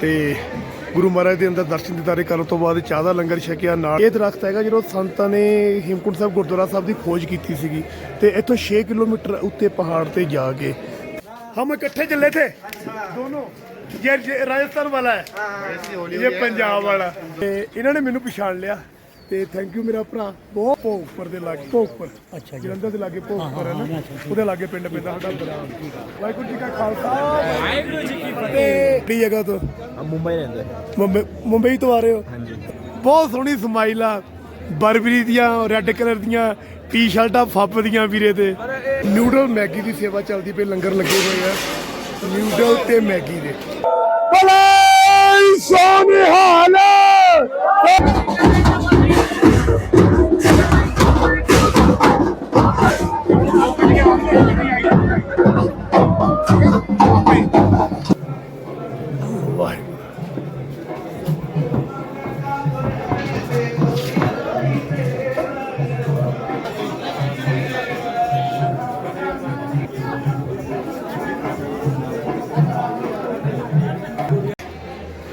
ਤੇ ਗੁਰੂ ਮਹਾਰਾਜ ਦੇ ਅੰਦਰ ਦਰਸ਼ਨ ਦਿਦਾਰੇ ਕਰਨ ਤੋਂ ਬਾਅਦ ਚਾਹ ਦਾ ਲੰਗਰ ਛਕਿਆ ਨਾਲ ਇਹ ਦਰਖਤ ਹੈਗਾ ਜਦੋਂ ਸੰਤਾਂ ਨੇ ਹੇਮਕੁੰਟ ਸਾਹਿਬ ਗੁਰਦੁਆਰਾ ਸਾਹਿਬ ਦੀ ਖੋਜ ਕੀਤੀ ਸੀਗੀ ਤੇ ਇੱਥੋਂ 6 ਕਿਲੋਮੀਟਰ ਉੱਤੇ ਪਹਾੜ ਤੇ ਜਾ ਕੇ ਹਮ ਇਕੱਠੇ ਚੱਲੇ ਥੇ ਦੋਨੋਂ ये ये राजस्थान वाला है ये पंजाब वाला ਤੇ ਇਹਨਾਂ ਨੇ ਮੈਨੂੰ ਪਛਾਣ ਲਿਆ ਤੇ ਥੈਂਕ ਯੂ ਮੇਰਾ ਭਰਾ ਬਹੁਤ ਭੋਗਪੁਰ ਦੇ ਲਾਗੇ ਭੋਗਪੁਰ ਅੱਛਾ ਜੀ। ਜਲੰਧਰ ਦੇ ਲਾਗੇ ਭੋਗਪੁਰ ਹੈ ਨਾ? ਉਹਦੇ ਲਾਗੇ ਪਿੰਡ ਪੈਂਦਾ ਸਾਡਾ ਭਰਾ ਵਾਹਿਗੁਰੂ ਜੀ ਕਾ ਖਾਲਸਾ। ਵਾਹਿਗੁਰੂ ਜੀ ਕੀ ਫਤਿਹ। ਕਿਹੜੀ ਜਗ੍ਹਾ ਤੋਂ? ਮੁੰਬਈ ਰਹਿੰਦਾ ਮੁੰਬਈ ਮੁੰਬਈ ਤੋਂ ਆ ਰਹੇ ਹੋ? ਹਾਂਜੀ। ਬਹੁਤ ਸੋਹਣੀ ਸਮਾਈਲ ਆ। ਬਰਬਰੀ ਦੀਆਂ ਰੈੱਡ ਕਲਰ ਦੀਆਂ ਟੀ-ਸ਼ਰਟਾਂ ਫੱਬਦੀਆਂ ਵੀਰੇ ਤੇ। ਨੂਡਲ ਮੈਗੀ ਦੀ ਸੇਵਾ ਚੱਲਦੀ ਪਈ ਲੰਗਰ ਲੱਗੇ ਹੋਏ ਆ। ਨੂਡਲ ਤੇ ਮੈਗੀ ਦੇ। ਭਲੇ ਸੋਨਿਹਾਲ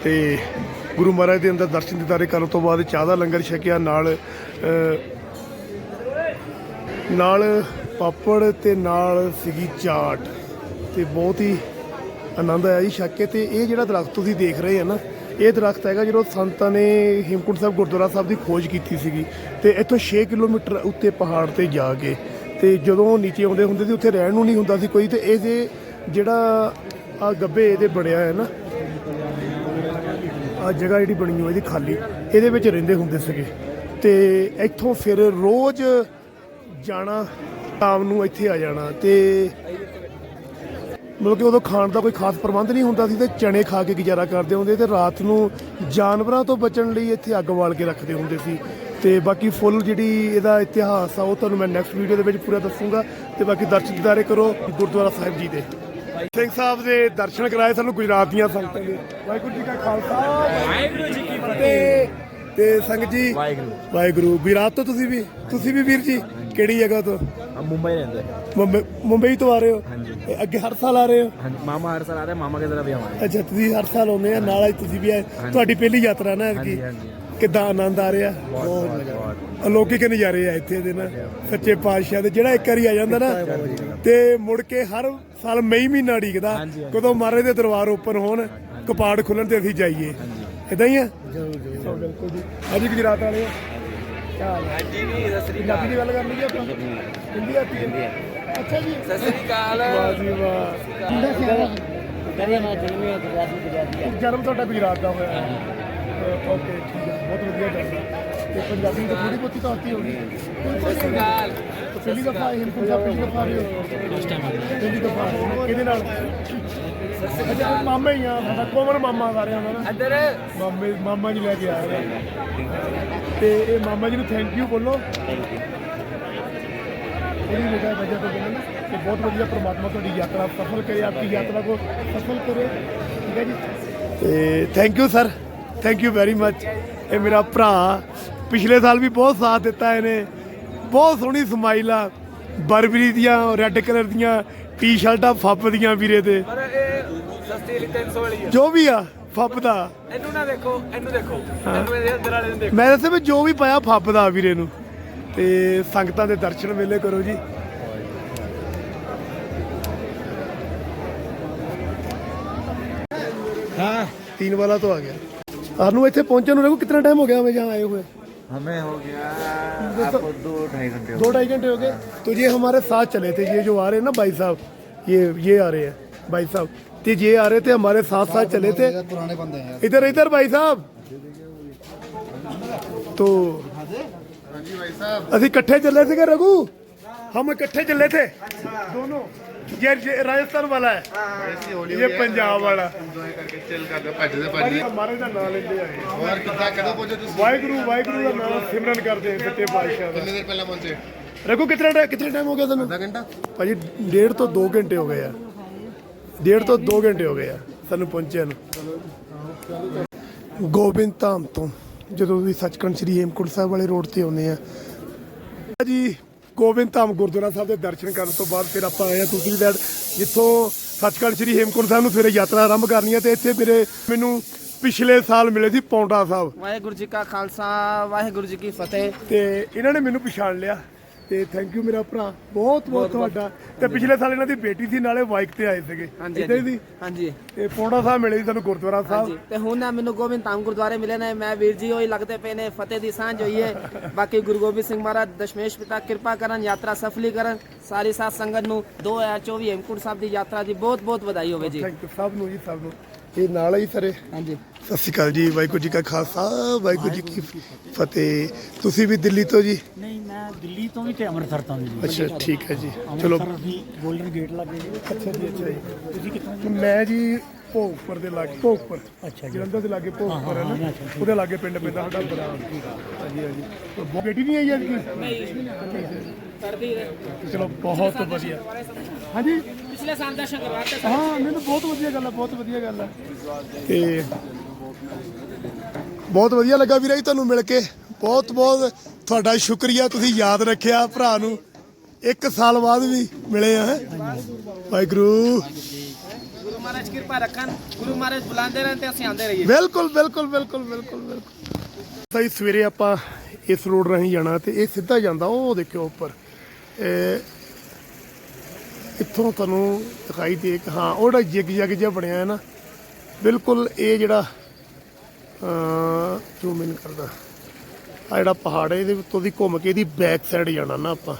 ਤੇ ਗੁਰੂ ਮਹਾਰਾਜ ਦੇ ਅੰਦਰ ਦਰਸ਼ਨ ਦਿਦਾਰੇ ਕਰਨ ਤੋਂ ਬਾਅਦ ਚਾਹ ਦਾ ਲੰਗਰ ਛਕਿਆ, ਨਾਲ ਨਾਲ ਪਾਪੜ ਤੇ ਨਾਲ ਸੀਗੀ ਚਾਟ ਤੇ ਬਹੁਤ ਹੀ ਆਨੰਦ ਆਇਆ ਜੀ ਛਕ ਕੇ ਤੇ ਇਹ ਜਿਹੜਾ ਦਰਖਤ ਤੁਸੀਂ ਦੇਖ ਰਹੇ ਆ ਨਾ, ਇਹ ਦਰਖਤ ਹੈਗਾ ਜਦੋਂ ਸੰਤਾਂ ਨੇ ਹੇਮਕੁੰਟ ਸਾਹਿਬ, ਗੁਰਦੁਆਰਾ ਸਾਹਿਬ ਦੀ ਖੋਜ ਕੀਤੀ ਸੀਗੀ ਤੇ ਇੱਥੋਂ 6 ਕਿਲੋਮੀਟਰ ਉੱਤੇ ਪਹਾੜ ਤੇ ਜਾ ਕੇ ਤੇ ਜਦੋਂ ਨੀਚੇ ਆਉਂਦੇ ਹੁੰਦੇ ਸੀ ਉੱਥੇ ਰਹਿਣ ਨੂੰ ਨਹੀਂ ਹੁੰਦਾ ਸੀ ਕੋਈ ਤੇ ਇਹ ਜੇ ਜਿਹੜਾ ਆ ਗੱਬੇ ਇਹਦੇ ਬਣਿਆ ਹੈ ਨਾ ਆ ਜਗ੍ਹਾ ਜਿਹੜੀ ਬਣੀ ਹੋਈ ਇਹਦੀ ਖਾਲੀ, ਇਹਦੇ ਵਿੱਚ ਰਹਿੰਦੇ ਹੁੰਦੇ ਸੀਗੇ ਤੇ ਇੱਥੋਂ ਫਿਰ ਰੋਜ਼ ਜਾਣਾ ਸ਼ਾਮ ਨੂੰ ਇੱਥੇ ਆ ਜਾਣਾ ਤੇ ਮਤਲਬ ਕਿ ਉਦੋਂ ਖਾਣ ਦਾ ਕੋਈ ਖਾਸ ਪ੍ਰਬੰਧ ਨਹੀਂ ਹੁੰਦਾ ਸੀ ਤੇ ਚਣੇ ਖਾ ਕੇ ਗੁਜ਼ਾਰਾ ਕਰਦੇ ਹੁੰਦੇ ਤੇ ਰਾਤ ਨੂੰ ਜਾਨਵਰਾਂ ਤੋਂ ਬਚਣ ਲਈ ਇੱਥੇ ਅੱਗ ਬਾਲ ਕੇ ਰੱਖਦੇ ਹੁੰਦੇ ਸੀ। ਤੇ ਬਾਕੀ ਫੁੱਲ ਜਿਹੜੀ ਇਹਦਾ ਇਤਿਹਾਸ ਆ ਉਹ ਤੁਹਾਨੂੰ ਮੈਂ ਨੈਕਸਟ ਵੀਡੀਓ ਦੇ ਵਿੱਚ ਪੂਰਾ ਦੱਸੂਗਾ ਤੇ ਬਾਕੀ ਦਰਸ਼ਕਦਾਰੇ ਕਰੋ ਗੁਰਦੁਆਰਾ ਸਾਹਿਬ ਜੀ ਦੇ। ਸਿੰਘ ਸਾਹਿਬ ਦੇ ਦਰਸ਼ਨ ਕਰਾਏ ਸਾਨੂੰ ਗੁਜਰਾਤ ਦੀਆਂ ਸੰਗਤਾਂ ਦੇ। ਵਾਹਿਗੁਰੂ ਜੀ ਕਾ ਖਾਲਸਾ। ਵਾਹਿਗੁਰੂ ਜੀ ਕੀ ਫਤਿਹ। ਤੇ ਸੰਗਤ ਜੀ ਵਾਹਿਗੁਰੂ। ਵਾਹਿਗੁਰੂ। ਵੀਰਾਤ ਤੋਂ ਤੁਸੀਂ ਵੀ ਤੁਸੀਂ ਵੀ ਵੀਰ ਜੀ? ਕਿਹੜੀ ਜਗ੍ਹਾ ਤੋਂ? ਹਾਂ ਮੁੰਬਈ ਰਹਿੰਦੇ। ਮੁੰਬਈ ਮੁੰਬਈ ਤੋਂ ਆ ਰਹੇ ਹੋ? ਹਾਂਜੀ। ਅੱਗੇ ਹਰ ਸਾਲ ਆ ਰਹੇ ਹੋ? ਹਾਂਜੀ ਮਾਮਾ ਹਰ ਸਾਲ ਆ ਰਿਹਾ ਮਾਮਾ ਕੇ ਜ਼ਰਾ ਵੀ ਆਵਾਂਗੇ। ਅੱਛਾ ਤੁਸੀਂ ਹਰ ਸਾਲ ਆਉਂਦੇ ਆ ਨਾਲ ਅੱਜ ਤੁਸੀਂ ਵੀ ਆਏ। ਤੁਹਾਡੀ ਪਹਿਲੀ ਯਾਤਰਾ ਨਾ ਹਾਂਜੀ ਐਤਕੀ ਹਾਂਜੀ ਆਨੰਦ ਆ ਰਿਹਾ? ਬਹੁਤ ਬਹੁਤ ਅਲੌਕਿਕ ਨਜ਼ਾਰੇ ਆ ਇੱਥੇ ਦੇ ਨਾ ਸੱਚੇ ਪਾਤਸ਼ਾਹ ਦੇ। ਜਿਹੜਾ ਇੱਕ ਵਾਰੀ ਆ ਜਾਂਦਾ ਨਾ ਤੇ ਮੁੜ ਕੇ ਹਰ ਸਾਲ ਮਈ ਮਹੀਨਾ ਢੀਕਦਾ ਕਦੋਂ ਮਹਾਰਾਜ ਦੇ ਦਰਬਾਰ ਓਪਨ ਹੋਣ ਕਪਾੜ ਖੁੱਲਣ ਤੇ ਅਸੀਂ ਜਾਈਏ। ਇਦਾਂ ਹੀ ਆ? ਬਿਲਕੁਲ ਜੀ। ਅੱਜ ਗੁਜਰਾਤ ਵਾਲੇ ਆ ਹਾਂਜੀ ਜੀ ਸਤਿ ਸ੍ਰੀ ਜਨਮ ਤੁਹਾਡਾ ਗੁਜਰਾਤ ਦਾ ਹੋਇਆ। ਓਕੇ ਬਹੁਤ ਵਧੀਆ ਗੱਲ ਤੇ ਪੰਜਾਬੀ ਦੀ ਥੋੜੀ ਬਹੁਤੀ ਤਾਂ ਆਤੀ ਹੋਣੀ। ਪੰਜਾਬ ਨਾਲ? ਮਾਮਾ ਹੀ ਆ ਮਾਮਾ ਮਾਮੇ ਮਾਮਾ ਜੀ ਲੈ ਕੇ ਆ ਤੇ ਇਹ ਮਾਮਾ ਜੀ ਨੂੰ ਥੈਂਕ ਯੂ ਬੋਲੋ। ਬਹੁਤ ਵਧੀਆ ਪ੍ਰਮਾਤਮਾ ਤੁਹਾਡੀ ਯਾਤਰਾ ਸਫਲ ਕਰੇ ਆਪਕੀ ਯਾਤਰਾ ਕੋ ਕਰੇ। ਠੀਕ ਹੈ ਜੀ? ਤੇ thank you sir thank you very much ਇਹ ਮੇਰਾ ਭਰਾ ਪਿਛਲੇ ਸਾਲ ਵੀ ਬਹੁਤ ਸਾਥ ਦਿੱਤਾ ਇਹਨੇ। ਬਹੁਤ ਸੋਹਣੀ ਸਮਾਈਲ ਆ। ਬਰਬਰੀ ਦੀਆਂ ਰੈੱਡ ਕਲਰ ਦੀਆਂ ਟੀ-ਸ਼ਰਟਾਂ ਫੱਬਦੀਆਂ ਵੀਰੇ ਤੇ। ਜੋ ਵੀ ਆ ਫੱਬਦਾ ਇਹਨੂੰ ਨਾ ਦੇਖੋ ਇਹਨੂੰ ਦੇਖੋ। ਇਹਨੂੰ ਅੰਦਰ ਵਾਲੇ ਨੂੰ ਦੇਖੋ। ਮੈਂ ਦੱਸਿਆ ਵੀ ਜੋ ਵੀ ਪਾਇਆ ਫੱਬਦਾ ਵੀਰੇ ਨੂੰ। ਤੇ ਸੰਗਤਾਂ ਦੇ ਦਰਸ਼ਨ ਮੇਲੇ ਕਰੋ ਜੀ। ਹਾਂ। ਤੀਨ ਵਾਲਾ ਤੋਂ ਆ ਗਿਆ। ਆਨੂੰ ਇੱਥੇ ਪਹੁੰਚਣ ਨੂੰ ਲੱਗੂ ਕਿੰਨਾ ਟਾਈਮ ਹੋ ਗਿਆ ਮੈਂ ਜਾਂ ਆਏ ਹੋਏ। हमें हो गया। तो आपको दो ढाई घंटे दो ढाई घंटे हो गए। हाँ। तो ये हमारे साथ चले थे ये जो आ रहे हैं ना भाई साहब ये ये आ रहे हैं भाई साहब। तो ये आ रहे थे हमारे साथ साथ चले थे। इधर इधर भाई साहब। तो हाँ अभी कट्ठे चले थे रघु? हम इकट्ठे चले थे। अच्छा। दोनों। ये ये राजस्थान वाला है ये पंजाब वाला ਕਰਕੇ ਚਿਲ ਕਰਦੇ ਭੱਜਦੇ ਭਾਜੀ ਭੱਜਦੇ ਹਮਾਰੇ ਦਾ ਨਾਮ ਲੈਂਦੇ ਆਏ ਹੋਰ ਕਿੱਦਾਂ ਕਦੋਂ ਪਹੁੰਚੇ ਤੁਸੀਂ ਵਾਹਿਗੁਰੂ ਵਾਹਿਗੁਰੂ ਦਾ ਨਾਮ ਸਿਮਰਨ ਕਰਦੇ ਆ ਸੱਚੇ ਪਾਤਸ਼ਾਹ ਦਾ ਕਿੰਨੇ ਦੇਰ ਪਹਿਲਾਂ ਪਹੁੰਚੇ ਰਘੂ ਕਿਤਨਾ ਟਾਈਮ ਕਿਤਨਾ ਟਾਈਮ ਹੋ ਗਿਆ ਤੁਹਾਨੂੰ ਅੱਧਾ ਘੰਟਾ ਭਾਜੀ ਡੇਢ ਤੋਂ 2 ਘੰਟੇ ਹੋ ਗਏ ਆ ਡੇਢ ਤੋਂ 2 ਘੰਟੇ ਹੋ ਗਏ ਆ ਸਾਨੂੰ ਪਹੁੰਚਿਆ ਨੂੰ ਗੋਬਿੰਦ ਧਾਮ ਤੋਂ ਜਦੋਂ ਵੀ ਸੱਚਖੰਡ ਸ੍ਰੀ ਹੇਮਕੁੰਟ ਸਾਹਿਬ ਵਾਲੇ ਰੋਡ ਤੇ ਆਉਂਦੇ ਆ ਜੀ ਗੋਬਿੰਦ ਧਾਮ ਗੁਰਦੁਆਰਾ ਸਾਹਿਬ ਦੇ ਦਰਸ਼ਨ ਕਰਨ ਤੋਂ ਬਾਅਦ ਫਿਰ ਆਪਾਂ ਆਏ ਆ ਦੂਸਰੀ ਸਾਈਡ ਜਿੱਥੋਂ ਸੱਚਖੰਡ ਸ੍ਰੀ ਹੇਮਕੁੰਟ ਸਾਹਿਬ ਨੂੰ ਸਵੇਰੇ ਯਾਤਰਾ ਆਰੰਭ ਕਰਨੀ ਹੈ ਤੇ ਇੱਥੇ ਮੇਰੇ ਮੈਨੂੰ ਪਿਛਲੇ ਸਾਲ ਮਿਲੇ ਸੀ ਪੌਂਟਾ ਸਾਹਿਬ। ਵਾਹਿਗੁਰੂ ਜੀ ਕਾ ਖਾਲਸਾ ਵਾਹਿਗੁਰੂ ਜੀ ਕੀ ਫਤਿਹ। ਤੇ ਇਹਨਾਂ ਨੇ ਮੈਨੂੰ ਪਛਾਣ ਲਿਆ। ਤੇ ਥੈਂਕ ਯੂ ਮੇਰਾ ਭਰਾ। ਬਹੁਤ ਬਹੁਤ ਤੁਹਾਡਾ। ਤੇ ਪਿਛਲੇ ਸਾਲ ਇਹਨਾਂ ਦੀ ਬੇਟੀ ਸੀ ਨਾਲੇ ਬਾਈਕ ਤੇ ਆਏ ਸੀਗੇ। ਹਾਂਜੀ ਹੀ ਹਾਂਜੀ। ਸੀ? ਹਾਂਜੀ। ਤੇ ਪੌਂਟਾ ਸਾਹਿਬ ਮਿਲੇ ਸੀ ਤੁਹਾਨੂੰ ਗੁਰਦੁਆਰਾ ਹਾਂਜੀ। ਸਾਹਿਬ ਤੇ ਹੁਣ ਨਾ ਮੈਨੂੰ ਗੋਬਿੰਦ ਧਾਮ ਗੁਰਦੁਆਰੇ ਮਿਲੇ ਨੇ। ਮੈਂ ਵੀਰ ਜੀ ਹੋਈ ਲੱਗਦੇ ਪਏ ਨੇ ਫਤਿਹ ਦੀ ਸਾਂਝ ਹੋਈ ਹੈ ਬਾਕੀ ਗੁਰੂ ਗੋਬਿੰਦ ਸਿੰਘ ਮਹਾਰਾਜ ਦਸ਼ਮੇਸ਼ ਪਿਤਾ ਕਿਰਪਾ ਕਰਨ ਯਾਤਰਾ ਸਫਲੀ ਕਰਨ। ਸਾਰੀ ਸਾਧ ਸੰਗਤ ਨੂੰ 2024 ਹੇਮਕੁੰਟ ਸਾਹਿਬ ਦੀ ਯਾਤਰਾ ਦੀ ਬਹੁਤ ਬਹੁਤ ਵਧਾਈ ਹੋਵੇ ਜੀ। ਥੈਂਕ ਯੂ ਸਭ ਨੂੰ ਜੀ ਸਭ ਨੂੰ। ਇਹ ਨਾਲ ਹੀ ਸਾਰੇ? ਹਾਂਜੀ। ਸਤਿ ਸ਼੍ਰੀ ਅਕਾਲ ਜੀ ਵਾਹਿਗੁਰੂ ਜੀ ਕਾ ਖਾਲਸਾ ਵਾਹਿਗੁਰੂ ਜੀ ਕੀ ਫਤਿਹ। ਤੁਸੀਂ ਵੀ ਦਿੱਲੀ ਤੋਂ ਜੀ? ਨਹੀਂ ਮੈਂ ਦਿੱਲੀ ਤੋਂ ਵੀ ਤੇ ਅੰਮ੍ਰਿਤਸਰ ਤੋਂ ਵੀ ਜੀ। ਅੱਛਾ ਠੀਕ ਹੈ ਜੀ। ਚਲੋ ਅੰਮ੍ਰਿਤਸਰ ਅਸੀਂ 골ਡਨ ਗੇਟ ਲੱਗੇ ਜੀ। ਅੱਛਾ ਜੀ ਅੱਛਾ ਜੀ। ਤੁਸੀਂ ਕਿੱਥੋਂ ਜੀ? ਮੈਂ ਜੀ ਭੋਗਪੁਰ ਦੇ ਲਾਗੇ। ਭੋਗਪੁਰ ਅੱਛਾ ਜੀ। ਜਲੰਧਰ ਦੇ ਲਾਗੇ ਭੋਗਪੁਰ ਹੈ ਨਾ? ਉਹਦੇ ਲਾਗੇ ਪਿੰਡ ਪੈਂਦਾ ਸਾਡਾ ਬਰਾੜ। ਹਾਂਜੀ ਹਾਂਜੀ। ਤੇ ਬਹੁਤ- ਬੇਟੀ ਨਹੀਂ ਆਈ। ਅੱਜ ਕਰਦੀ ਚਲੋ ਬਹੁਤ ਵਧੀਆ। ਹਾਂਜੀ? ਪਿਛਲੇ ਸਾਲ ਦਰਸ਼ਨ ਕਰਵਾਤੇ ਹਾਂ ਮੈਨੂੰ ਬਹੁਤ ਵਧੀਆ ਗੱਲ ਹੈ ਬਹੁਤ ਵਧੀਆ ਗੱਲ ਹੈ ਤੇ ਬਹੁਤ ਵਧੀਆ ਲੱਗਾ ਵੀਰੇ ਜੀ ਤੁਹਾਨੂੰ ਮਿਲ ਕੇ। ਬਹੁਤ ਬਹੁਤ ਤੁਹਾਡਾ ਸ਼ੁਕਰੀਆ ਤੁਸੀਂ ਯਾਦ ਰੱਖਿਆ ਭਰਾ ਨੂੰ। ਇੱਕ ਸਾਲ ਬਾਅਦ ਵੀ ਮਿਲੇ ਆ। ਵਾਹਿਗੁਰੂ। ਗੁਰੂ ਮਹਾਰਾਜ ਕਿਰਪਾ ਰੱਖਣ ਗੁਰੂ ਮਹਾਰਾਜ ਬੁਲਾਉਂਦੇ ਰਹਿਣ ਤੇ ਅਸੀਂ ਆਉਂਦੇ ਰਹੀਏ। ਬਿਲਕੁਲ ਬਿਲਕੁਲ ਬਿਲਕੁਲ ਬਿਲਕੁਲ ਬਿਲਕੁਲ। ਸਹੀ ਸਵੇਰੇ ਆਪਾਂ ਇਸ ਰੋਡ ਰਾਹੀਂ ਜਾਣਾ ਤੇ ਇਹ ਸਿੱਧਾ ਜਾਂਦਾ ਉਹ ਦੇਖਿਓ ਉੱਪਰ। ਇੱਥੋਂ ਤੁਹਾਨੂੰ ਦਿਖਾਈ ਦੇ ਕਿ ਹਾਂ, ਉਹ ਜਿਹੜਾ ਜਿਗ ਜਗ ਜਿਹਾ ਬਣਿਆ ਹੈ ਨਾ, ਬਿਲਕੁਲ ਇਹ ਜਿਹੜਾ ਜ਼ੂਮ ਇਨ ਕਰਦਾ। ਆ ਜਿਹੜਾ ਪਹਾੜ ਹੈ, ਇਹਦੇ ਉੱਤੋਂ ਦੀ ਘੁੰਮ ਕੇ ਇਹਦੀ ਬੈਕ ਸਾਈਡ ਜਾਣਾ ਨਾ ਆਪਾਂ।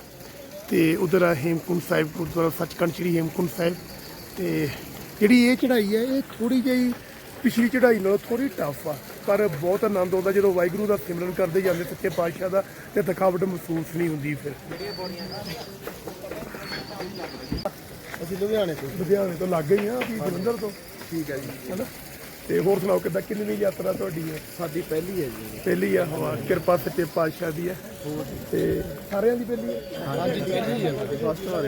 ਤੇ ਉਧਰ ਆ ਹੇਮਕੁੰਟ ਸਾਹਿਬ, ਗੁਰਦੁਆਰਾ ਸੱਚਖੰਡ ਸ੍ਰੀ ਹੇਮਕੁੰਟ ਸਾਹਿਬ। ਤੇ ਜਿਹੜੀ ਇਹ ਚੜ੍ਹਾਈ ਹੈ, ਇਹ ਥੋੜੀ ਜਿਹੀ ਪਿਛਲੀ ਚੜ੍ਹਾਈ ਨਾਲੋਂ ਥੋੜੀ ਟਫ ਆ। ਪਰ ਬਹੁਤ ਆਨੰਦ ਆਉਂਦਾ ਜਦੋਂ ਵਾਹਿਗੁਰੂ ਦਾ ਸਿਮਰਨ ਕਰਦੇ ਜਾਂਦੇ ਸੱਚੇ ਪਾਤਸ਼ਾਹ ਦਾ ਤੇ ਥਕਾਵਟ ਮਹਿਸੂਸ ਨਹੀਂ ਹੁੰਦੀ ਫਿਰ। ਅਸੀਂ ਲੁਧਿਆਣੇ ਤੋਂ। ਲੁਧਿਆਣੇ ਤੋਂ ਲੱਗ ਗਈ ਆ ਅਸੀਂ ਜਲੰਧਰ ਤੋਂ। ਠੀਕ ਹੈ ਜੀ। ਹੈਨਾ? ਤੇ ਹੋਰ ਸੁਣਾਓ ਕਿੱਦਾਂ ਕਿੰਨੀ ਯਾਤਰਾ ਤੁਹਾਡੀ ਹੈ? ਸਾਡੀ ਪਹਿਲੀ ਹੈ ਜੀ। ਪਹਿਲੀ ਆ ਹਵਾ ਕਿਰਪਾ ਸੱਚੇ ਪਾਤਸ਼ਾਹ ਦੀ ਹੈ। ਤੇ ਸਾਰਿਆਂ ਦੀ ਪਹਿਲੀ ਹੈ। ਹਾਂਜੀ ਪਹਿਲੀ ਹੈ। ਫਸਟ ਵਾਰ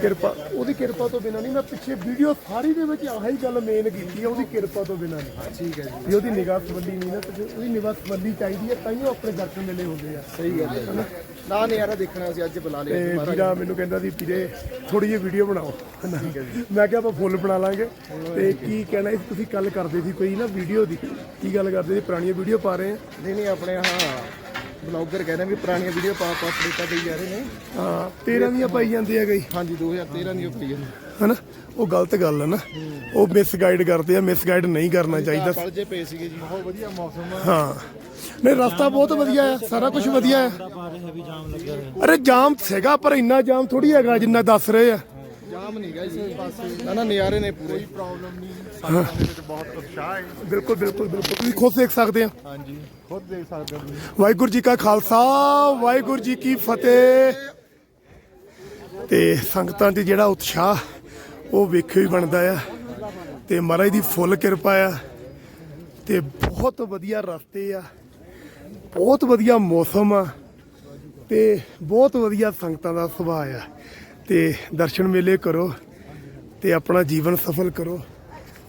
ਕਿਰਪਾ ਉਹਦੀ ਕਿਰਪਾ ਤੋਂ ਬਿਨਾਂ ਨਹੀਂ ਮੈਂ ਪਿੱਛੇ ਵੀਡੀਓ ਸਾਰੀ ਦੇ ਵਿੱਚ ਆਹੀ ਗੱਲ ਮੇਨ ਕੀਤੀ ਹੈ ਉਹਦੀ ਕਿਰਪਾ ਤੋਂ ਬਿਨਾਂ ਨਹੀਂ। ਠੀਕ ਹੈ ਜੀ। ਉਹਦੀ ਨਿਗਾਹ ਸਵੱਲੀ ਨਹੀਂ ਨਾ ਤੇ ਉਹਦੀ ਨਿਗਾਹ ਸਵੱਲੀ ਚਾਹੀਦੀ ਹੈ ਤਾਂ ਹੀ ਉਹ ਆਪਣੇ ਦਰਸ਼ਨ ਮਿਲੇ ਹੁੰਦੇ ਆ। ਸਹੀ ਗੱਲ ਹੈ। ਨਾ ਨਜ਼ਾਰਾ ਦੇਖਣਾ ਸੀ ਅੱਜ ਬੁਲਾ ਤੇ ਲਿਆ ਵੀਰਾ ਮੈਨੂੰ ਕਹਿੰਦਾ ਸੀ ਵੀਰੇ ਥੋੜੀ ਜਿਹੀ ਵੀਡੀਓ ਬਣਾਓ। ਮੈਂ ਕਿਹਾ ਆਪਾਂ ਫੁੱਲ ਬਣਾ ਲਾਂਗੇ। ਤੇ ਕੀ ਕਹਿਣਾ ਤੁਸੀਂ ਕੱਲ ਕਰਦੇ ਸੀ ਕੋਈ ਨਾ ਵੀਡੀਓ ਦੀ। ਕੀ ਗੱਲ ਕਰਦੇ ਸੀ ਪੁਰਾਣੀਆਂ ਵੀਡੀਓ ਪਾ ਰਹੇ ਆ? ਨਹੀਂ ਨਹੀਂ ਆਪਣੇ ਹਾਂ। ਬਲੌਗਰ ਕਹਿੰਦੇ ਵੀ ਪੁਰਾਣੀਆਂ ਵੀਡੀਓ ਪਾ ਪਾ ਅਪਡੇਟਾਂ ਦੇਈ ਜਾ ਰਹੇ ਨੇ ਹਾਂ 13 ਦੀਆਂ ਪਾਈ ਜਾਂਦੇ ਆ ਗਈ ਹਾਂਜੀ 2013 ਦੀ ਪਈ ਹੈ ਹਨਾ ਉਹ ਗਲਤ ਗੱਲ ਹੈ ਨਾ ਉਹ ਮਿਸਗਾਈਡ ਕਰਦੇ ਆ ਮਿਸਗਾਈਡ ਨਹੀਂ ਕਰਨਾ ਚਾਹੀਦਾ ਪਲ ਜੇ ਪਏ ਸੀਗੇ ਜੀ ਬਹੁਤ ਵਧੀਆ ਮੌਸਮ ਹਾਂ ਨਹੀਂ ਰਸਤਾ ਬਹੁਤ ਵਧੀਆ ਹੈ ਸਾਰਾ ਕੁਝ ਵਧੀਆ ਹੈ ਅਰੇ ਜਾਮ ਸੀਗਾ ਪਰ ਇੰਨਾ ਜਾਮ ਥੋੜੀ ਹੈਗਾ ਜਿੰਨਾ ਦੱਸ ਰਹੇ ਆ ਜਾਮ ਨਹੀਂਗਾ ਜੀ ਇਸ ਪਾਸੇ ਨਾ ਨਾ ਨਜ਼ਾਰੇ ਨੇ ਪੂਰੇ ਕੋਈ ਪ੍ਰੋਬਲਮ ਨਹੀਂ ਸਾਡੇ ਵਿੱਚ ਬਹੁਤ ਉਤਸ਼ਾਹ ਹੈ ਬਿਲਕੁਲ ਬਿਲਕੁਲ ਬਿਲਕੁਲ ਤੁਸੀਂ ਖੁਦ ਦੇਖ ਸਕਦੇ ਆ ਹਾਂਜੀ ਖੁਦ ਦੇਖ ਸਕਦੇ ਹੋ ਤੁਸੀਂ। ਵਾਹਿਗੁਰੂ ਜੀ ਕਾ ਖਾਲਸਾ, ਵਾਹਿਗੁਰੂ ਜੀ ਕੀ ਫਤਿਹ। ਤੇ ਸੰਗਤਾਂ 'ਚ ਜਿਹੜਾ ਉਤਸ਼ਾਹ, ਉਹ ਵੇਖਿਓ ਹੀ ਬਣਦਾ ਆ। ਤੇ ਮਹਾਰਾਜ ਦੀ ਫੁੱਲ ਕਿਰਪਾ ਆ। ਤੇ ਬਹੁਤ ਵਧੀਆ ਰਸਤੇ ਆ। ਬਹੁਤ ਵਧੀਆ ਮੌਸਮ ਆ। ਤੇ ਬਹੁਤ ਵਧੀਆ ਸੰਗਤਾਂ ਦਾ ਸੁਭਾਅ ਆ। ਤੇ ਦਰਸ਼ਨ ਮੇਲੇ ਕਰੋ। ਤੇ ਆਪਣਾ ਜੀਵਨ ਸਫਲ ਕਰੋ।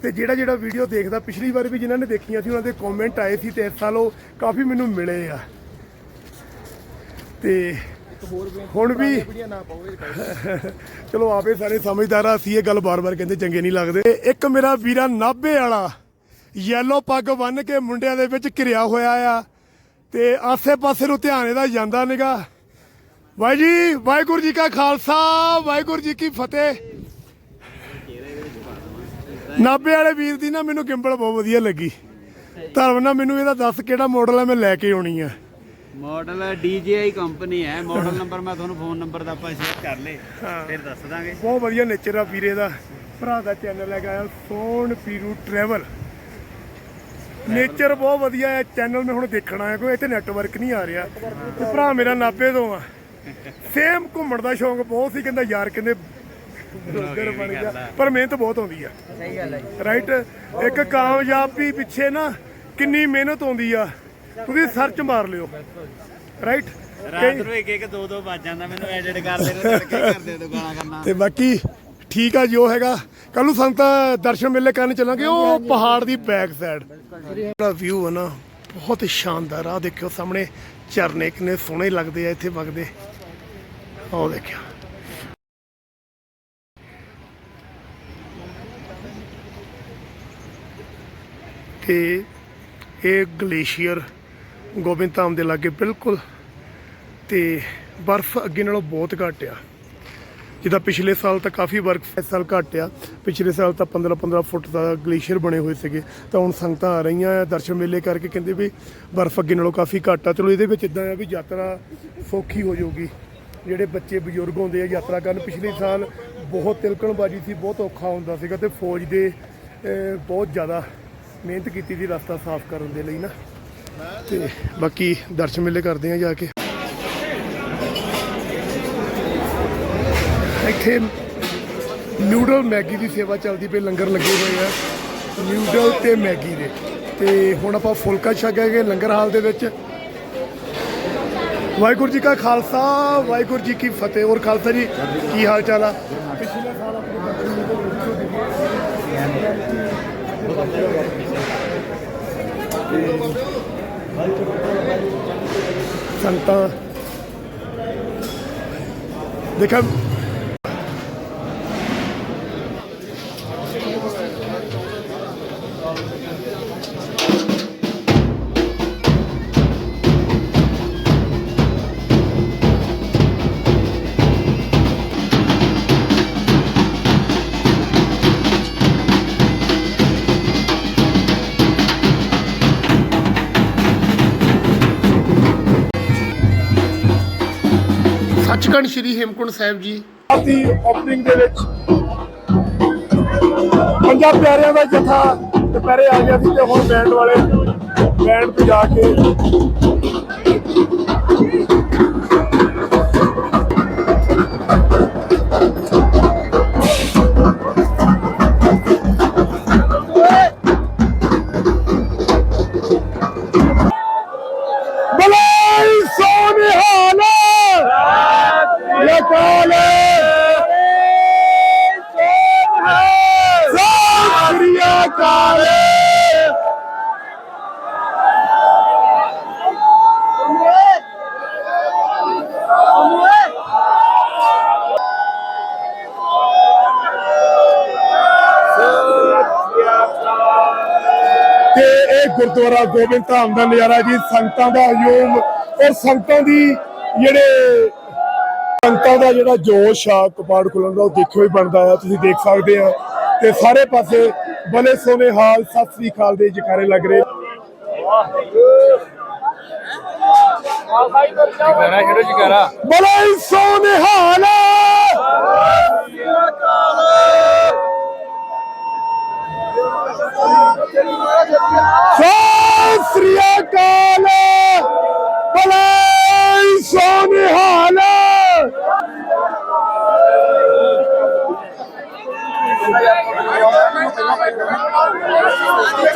ਤੇ ਜਿਹੜਾ ਜਿਹੜਾ ਵੀਡੀਓ ਦੇਖਦਾ, ਪਿਛਲੀ ਵਾਰ ਵੀ ਜਿਨ੍ਹਾਂ ਨੇ ਦੇਖੀਆਂ ਸੀ, ਉਹਨਾਂ ਦੇ ਕਮੈਂਟ ਆਏ ਸੀ ਤੇ ਇਸ ਸਾਲ ਉਹ ਕਾਫੀ ਮੈਨੂੰ ਮਿਲੇ ਆ। ਤੇ ਹੁਣ ਵੀ ਚਲੋ ਆਪੇ ਸਾਰੇ ਸਮਝਦਾਰ ਆ, ਅਸੀਂ ਇਹ ਗੱਲ ਬਾਰ-ਬਾਰ ਕਹਿੰਦੇ ਚੰਗੇ ਨਹੀਂ ਲੱਗਦੇ। ਇੱਕ ਮੇਰਾ ਵੀਰਾ ਨਾਭੇ ਵਾਲਾ ਯੈਲੋ ਪੱਗ ਬੰਨ ਕੇ ਮੁੰਡਿਆਂ ਦੇ ਵਿੱਚ ਘਿਰਿਆ ਹੋਇਆ ਆ। ਤੇ ਆਸੇ-ਪਾਸੇ ਨੂੰ ਧਿਆਨ ਇਹਦਾ ਜਾਂਦਾ ਨਿਗਾ। ਵਾਹਿ ਜੀ ਵਾਹਿਗੁਰੂ ਜੀ ਕਾ ਖਾਲਸਾ, ਵਾਹਿਗੁਰੂ ਜੀ ਕੀ ਫਤਿਹ। ਨਾਭੇ ਵਾਲੇ ਵੀਰ ਦੀ ਨਾ ਮੈਨੂੰ ਗਿੰਬਲ ਬਹੁਤ ਵਧੀਆ ਲੱਗੀ। ਧਰਮ ਨਾਲ ਮੈਨੂੰ ਇਹਦਾ ਦੱਸ ਕਿਹੜਾ ਮਾਡਲ ਹੈ ਮੈਂ ਲੈ ਕੇ ਆਉਣੀ ਆ। ਮਾਡਲ DJI ਕੰਪਨੀ ਹੈ ਮਾਡਲ ਨੰਬਰ ਮੈਂ ਤੁਹਾਨੂੰ ਫੋਨ ਨੰਬਰ ਦਾ ਆਪਾਂ ਸ਼ੇਅਰ ਕਰ ਲੇ ਫਿਰ ਦੱਸ ਦਾਂਗੇ। ਬਹੁਤ ਵਧੀਆ ਨੇਚਰ ਆ ਵੀਰੇ ਦਾ। ਭਰਾ ਦਾ ਚੈਨਲ ਹੈਗਾ ਆ ਸੋਨ ਪੀਰੂ ਟਰੈਵਲ ਨੇਚਰ ਬਹੁਤ ਵਧੀਆ ਹੈ ਚੈਨਲ ਮੈਂ ਹੁਣ ਦੇਖਣਾ ਹੈ ਕੋਈ ਇੱਥੇ ਨੈਟਵਰਕ ਨਹੀਂ ਆ ਰਿਹਾ। ਤੇ ਭਰਾ ਮੇਰਾ ਨਾਭੇ ਤੋਂ ਆ। ਸੇਮ ਘੁੰਮਣ ਦਾ ਸ਼ੌਂਕ ਬਹੁਤ ਸੀ ਕਹਿੰਦਾ ਯਾਰ ਕਹਿੰਦੇ ਬਲੌਗਰ ਬਣ ਗਿਆ। ਪਰ ਮਿਹਨਤ ਬਹੁਤ ਆਉਂਦੀ ਆ। ਸਹੀ ਗੱਲ ਹੈ ਰਾਈਟ ਇੱਕ ਕਾਮਯਾਬੀ ਪਿੱਛੇ ਨਾ ਕਿੰਨੀ ਮਿਹਨਤ ਆਉਂਦੀ ਆ। ਤੁਸੀਂ ਸਰਚ ਮਾਰ ਲਿਓ। ਰਾਈਟ ਰਾਤ ਨੂੰ ਇੱਕ ਇੱਕ ਦੋ ਦੋ ਵੱਜ ਜਾਂਦਾ ਮੈਨੂੰ ਐਡਿਟ ਕਰਦੇ ਨੂੰ ਤੜਕੇ ਕਰਦੇ ਤੋਂ ਗਾਣਾ ਕਰਨਾ ਤੇ ਬਾਕੀ ਠੀਕ ਆ ਜੋ ਹੈਗਾ। ਕੱਲ ਨੂੰ ਸੰਤ ਦਰਸ਼ਨ ਮੇਲੇ ਕਰਨ ਚੱਲਾਂਗੇ। ਉਹ ਪਹਾੜ ਦੀ ਬੈਕ ਸਾਈਡ ਜਿਹੜਾ ਵਿਊ ਹੈ ਨਾ ਬਹੁਤ ਹੀ ਸ਼ਾਨਦਾਰ ਆ। ਦੇਖਿਓ ਸਾਹਮਣੇ ਝਰਨੇ ਕਿੰਨੇ ਸੋਹਣੇ ਲੱਗਦੇ ਆ ਇੱਥੇ ਵਗਦੇ। ਆਹ ਦੇਖਿਓ। ਤੇ ਇਹ ਗਲੇਸ਼ੀਅਰ ਗੋਬਿੰਦ ਧਾਮ ਦੇ ਲਾਗੇ ਬਿਲਕੁਲ ਤੇ ਬਰਫ਼ ਅੱਗੇ ਨਾਲੋਂ ਬਹੁਤ ਘੱਟ ਆ ਜਿੱਦਾਂ ਪਿਛਲੇ ਸਾਲ ਤਾਂ ਕਾਫੀ ਬਰਫ਼ ਇਸ ਸਾਲ ਘੱਟ ਆ ਪਿਛਲੇ ਸਾਲ ਤਾਂ 15 15 ਫੁੱਟ ਦਾ ਗਲੇਸ਼ੀਅਰ ਬਣੇ ਹੋਏ ਸੀਗੇ। ਤਾਂ ਹੁਣ ਸੰਗਤਾਂ ਆ ਰਹੀਆਂ ਆ ਦਰਸ਼ਨ ਮੇਲੇ ਕਰਕੇ ਕਹਿੰਦੇ ਵੀ ਬਰਫ਼ ਅੱਗੇ ਨਾਲੋਂ ਕਾਫੀ ਘੱਟ ਆ। ਚਲੋ ਇਹਦੇ ਵਿੱਚ ਇਦਾਂ ਆ ਵੀ ਯਾਤਰਾ ਸੌਖੀ ਹੋ ਜਾਊਗੀ। ਜਿਹੜੇ ਬੱਚੇ ਬਜ਼ੁਰਗ ਹੁੰਦੇ ਆ ਯਾਤਰਾ ਕਰਨ, ਪਿਛਲੇ ਸਾਲ ਬਹੁਤ ਤਿਲਕਣਬਾਜੀ ਸੀ, ਬਹੁਤ ਔਖਾ ਹੁੰਦਾ ਸੀਗਾ ਤੇ ਫੌਜ ਦੇ ਬਹੁਤ ਜ਼ਿਆਦਾ ਮਿਹਨਤ ਕੀਤੀ ਸੀ ਰਸਤਾ ਸਾਫ਼ ਕਰਨ ਦੇ ਲਈ ਨਾ। ਤੇ ਬਾਕੀ ਦਰਸ਼ਨ ਮੇਲੇ ਕਰਦੇ ਆ ਜਾ ਕੇ। ਇੱਥੇ ਨਿਊਡਲ ਮੈਗੀ ਦੀ ਸੇਵਾ ਚੱਲਦੀ ਪਈ, ਲੰਗਰ ਲੱਗੇ ਹੋਏ ਆ। ਨਿਊਡਲ ਤੇ ਮੈਗੀ ਦੇ। ਤੇ ਹੁਣ ਆਪਾਂ ਫੁਲਕਾ ਛਕਾਂਗੇ ਲੰਗਰ ਹਾਲ ਦੇ ਵਿੱਚ। ਵਾਹਿਗੁਰੂ ਜੀ ਕਾ ਖਾਲਸਾ, ਵਾਹਿਗੁਰੂ ਜੀ ਕੀ ਫਤਿਹ। ਔਰ ਖਾਲਸਾ ਜੀ, ਕੀ ਹਾਲ ਚਾਲ ਆ? ਪਿਛਲੇ ਸਾਲ ਆਪਣੇ ਦਰਸ਼ਨ ਸੰਗਤਾਂ ਦੇਖਾ ਸੱਚਖੰਡ ਸ੍ਰੀ ਹੇਮਕੁੰਟ ਸਾਹਿਬ ਜੀ। ਦੀ ਓਪਨਿੰਗ ਦੇ ਵਿੱਚ ਪੰਜਾਬ ਪਿਆਰਿਆਂ ਦਾ ਜਥਾ ਦੁਪਹਿਰੇ ਆ ਗਿਆ ਸੀ ਤੇ ਹੁਣ ਬੈਂਡ ਵਾਲੇ ਬੈਂਡ ਵਜਾ ਕੇ ਗੁਰਦੁਆਰਾ ਗੋਬਿੰਦ ਧਾਮ ਦਾ ਨਜ਼ਾਰਾ ਜੀ, ਸੰਗਤਾਂ ਦਾ ਹਜੂਮ ਔਰ ਸੰਗਤਾਂ ਦੀ ਜਿਹੜੇ ਸੰਗਤਾਂ ਦਾ ਜਿਹੜਾ ਜੋਸ਼ ਆ, ਕਪਾੜ ਖੁੱਲਣ ਦਾ ਉਹ ਦੇਖਿਓ ਹੀ ਬਣਦਾ ਆ, ਤੁਸੀਂ ਦੇਖ ਸਕਦੇ ਆ। ਤੇ ਸਾਰੇ ਪਾਸੇ ਬਲੇ ਸੋਨੇ ਹਾਲ, ਸਤਿ ਸ੍ਰੀ ਅਕਾਲ ਦੇ ਜਕਾਰੇ ਲੱਗ ਰਹੇ। ਬਲੇ ਸੋਨੇ ਹਾਲ। ਸਤਿ ਸ੍ਰੀ ਅਕਾਲ ਬਲੇ ਸੋਨੇ ਹਾਲ ਸਤਿ ਸ੍ਰੀ ਅਕਾਲ